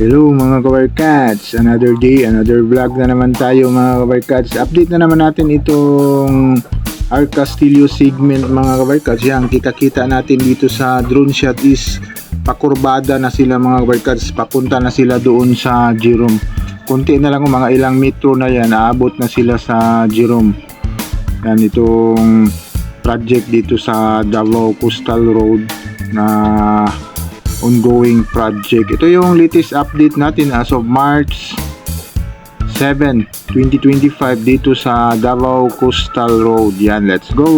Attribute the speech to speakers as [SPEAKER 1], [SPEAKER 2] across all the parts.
[SPEAKER 1] Hello mga kabarkats, another day, another vlog na naman tayo mga kabarkats. Update na naman natin itong R Castillo segment mga kabarkats. Yan, kita-kita natin dito sa drone shot is pakurbada na sila mga kabarkats. Papunta na sila doon sa Jerome. Kunti na lang mga ilang metro na yan, aabot na sila sa Jerome. Yan, itong project dito sa Davao Coastal Road na ongoing project. Ito yung latest update natin as of March 7, 2025 dito sa Davao Coastal Road. Yan, let's go!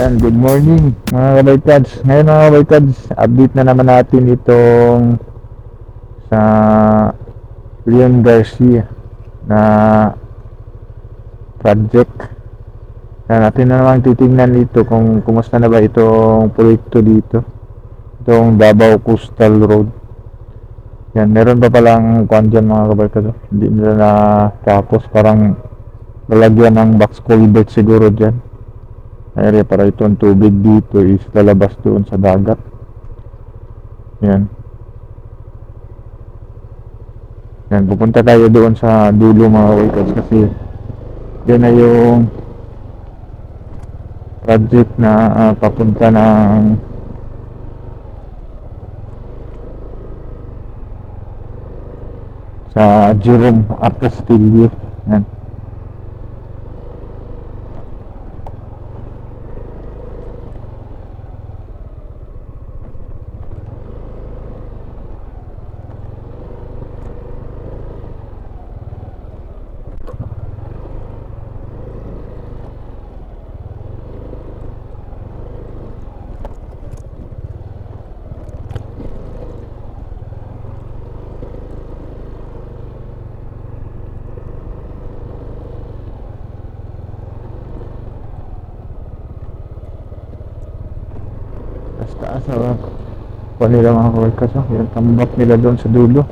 [SPEAKER 1] Yan, good morning mga kabaykads. Ngayon mga kabaykads, update na naman natin itong sa Leon Garcia na project. Yan, natin na naman titingnan dito kung kumusta na ba itong proyekto dito. Itong Davao Coastal Road. Yan, meron pa palang kwan dyan mga kabaykads. Hindi nila na tapos parang lalagyan ng box culvert siguro dyan area para itong tubig dito is lalabas doon sa dagat. Yan. Yan pupunta tayo doon sa dulo mga wakers kasi yan na yung project na ah, papunta ng sa Jerome Castillo yan Tapos taas na pa nila mga workers oh. Yung tambak nila doon sa dulo.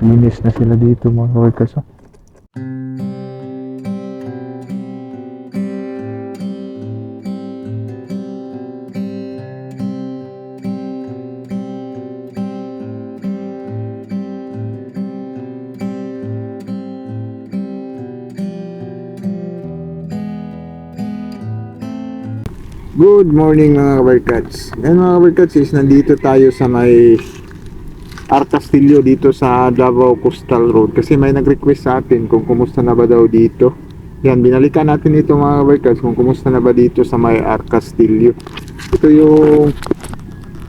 [SPEAKER 1] Nagpinis na sila dito mga workers. Oh. Good morning mga kabarkats. Ngayon mga kabarkats is nandito tayo sa may R. Castillo dito sa Davao Coastal Road kasi may nag-request sa atin kung kumusta na ba daw dito. Yan, binalikan natin ito mga kabarkats kung kumusta na ba dito sa may R. Castillo. Ito yung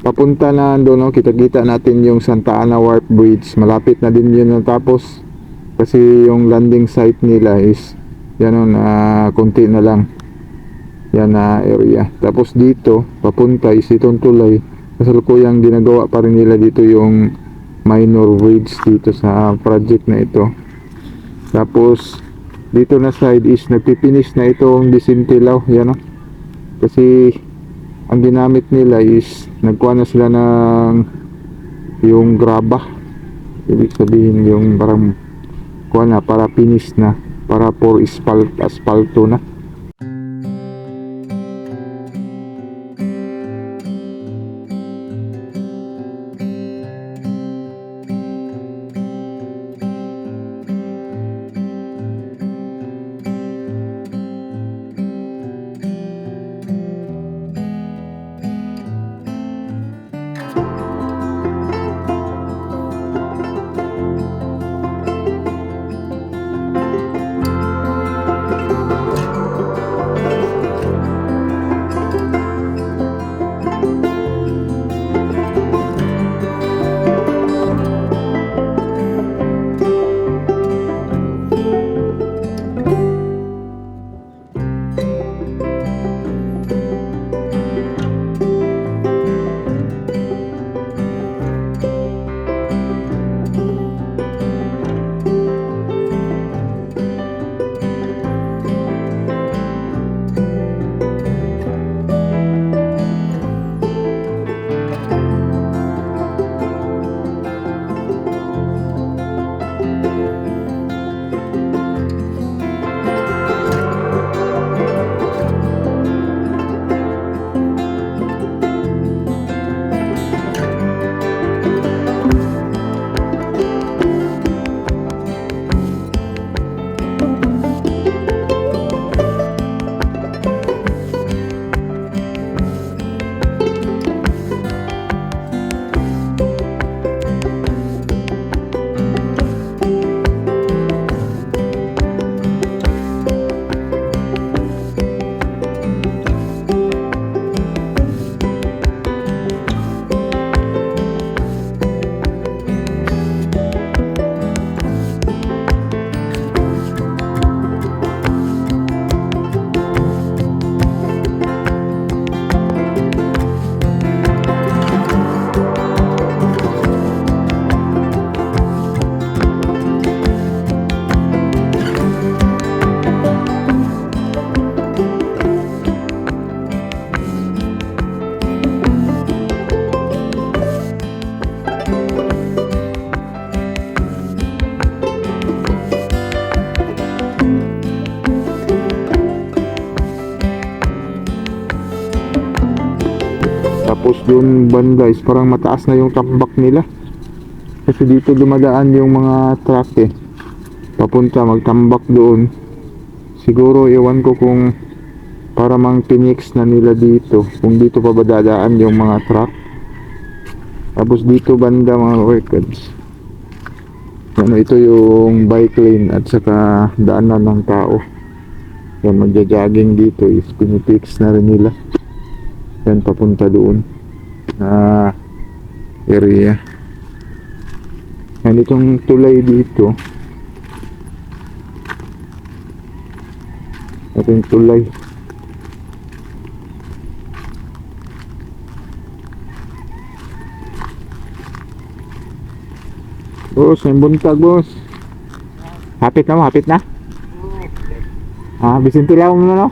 [SPEAKER 1] papunta na doon, no? kita-kita natin yung Santa Ana Warp Bridge. Malapit na din yun natapos kasi yung landing site nila is yan o, na konti na lang yan na area. Tapos dito, papunta is itong tulay. Kasalukuyang ginagawa pa rin nila dito yung minor bridge dito sa project na ito. Tapos dito na side is nagpipinis na itong Disintilaw. Yan o. Kasi ang ginamit nila is nagkuha na sila ng yung graba. Ibig sabihin yung parang kuha na para finish na para for asphalt, asphalto na. Tapos doon banda is parang mataas na yung tambak nila. Kasi dito dumadaan yung mga truck eh. Papunta magtambak doon. Siguro ewan ko kung para mang tinix na nila dito. Kung dito pa ba dadaan yung mga truck. Tapos dito banda mga workers. Ano ito yung bike lane at saka daanan ng tao. Yan magja-jogging dito is pinipix na rin nila. Yan papunta doon na area. Yan itong tulay dito. Ito yung tulay. Boss, may buntag boss. Hapit na mo, hapit na. Ah, Vicente lang mo no?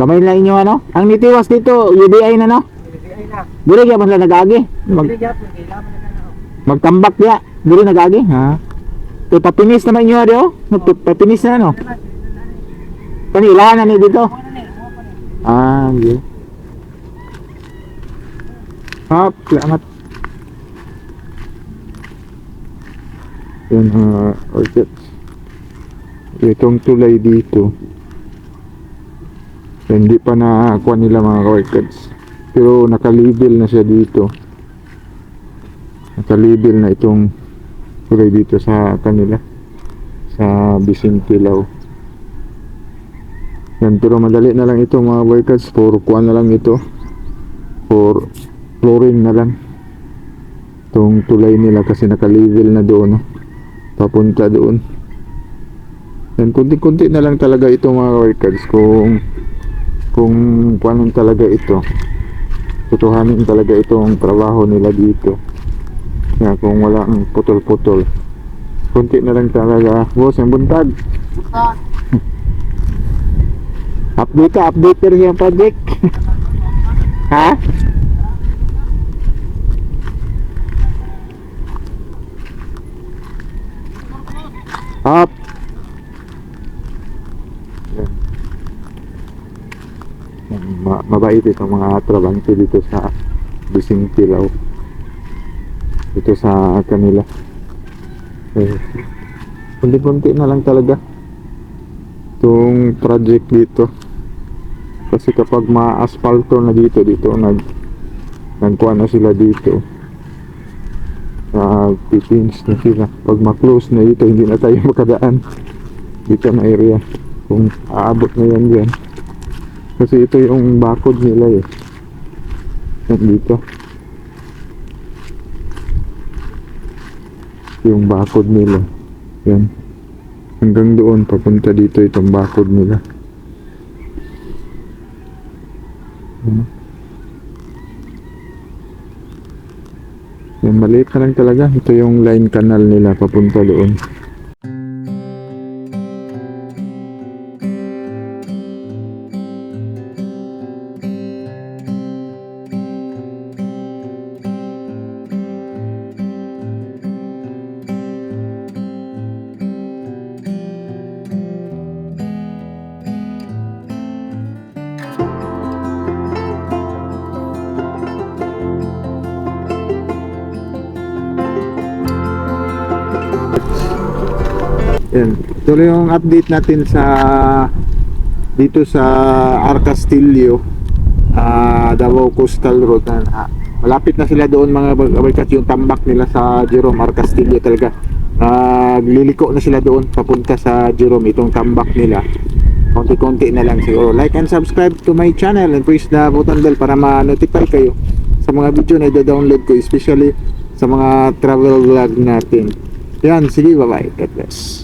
[SPEAKER 1] Gamay na inyo ano? Ang nitiwas dito, UBI na no? Dili kaya mas nagagi. Mag, magtambak ya. Dili nagagi. Ha? Ito papinis naman inyo adi oh. Papinis na no? Panilahan na ni dito. Ah, okay. Hop, salamat. Yan mga orchids. Itong tulay dito. Hindi pa nakakuha nila mga orchids. Pero nakalibel na siya dito. Nakalibel na itong tulay dito sa kanila. Sa Bisintilaw. Yan, pero madali na lang ito mga workers. For kuha na lang ito. For flooring na lang. Itong tulay nila kasi nakalevel na doon. No? Papunta doon. Yan, kunti-kunti na lang talaga ito mga workers. Kung kung paano talaga ito. Tutuhanin talaga itong trabaho nila dito. Kaya kung wala ang putol-putol. Kunti na lang talaga. Boss, ang buntag. Update ka, update ka rin yung project. ha? Up. Yan. Yan, Ma mabait itong mga trabante dito sa Bising Tilaw. Dito sa kanila. Eh, Kunti-kunti na lang talaga itong project dito. Kasi kapag ma-asphalto na dito dito nag nagkuha na sila dito. Nag pipins na sila. Pag ma-close na dito hindi na tayo makadaan dito na area. Kung aabot na yan dyan kasi ito yung bakod nila eh. Yan dito. Yung bakod nila. Yan. Hanggang doon papunta dito itong bakod nila. Ano? yan maliit na lang talaga. Ito yung line canal nila papunta doon Yan. Tuloy yung update natin sa dito sa Arcastillo ah Davao Coastal Road. Na malapit na sila doon mga kabarkat yung tambak nila sa Jerome Arcastillo talaga. Nagliliko na sila doon papunta sa Jerome itong tambak nila. Konti-konti na lang siguro. Like and subscribe to my channel and press the button bell para ma-notify kayo sa mga video na i-download ko especially sa mga travel vlog natin. Yan sige bye bye God bless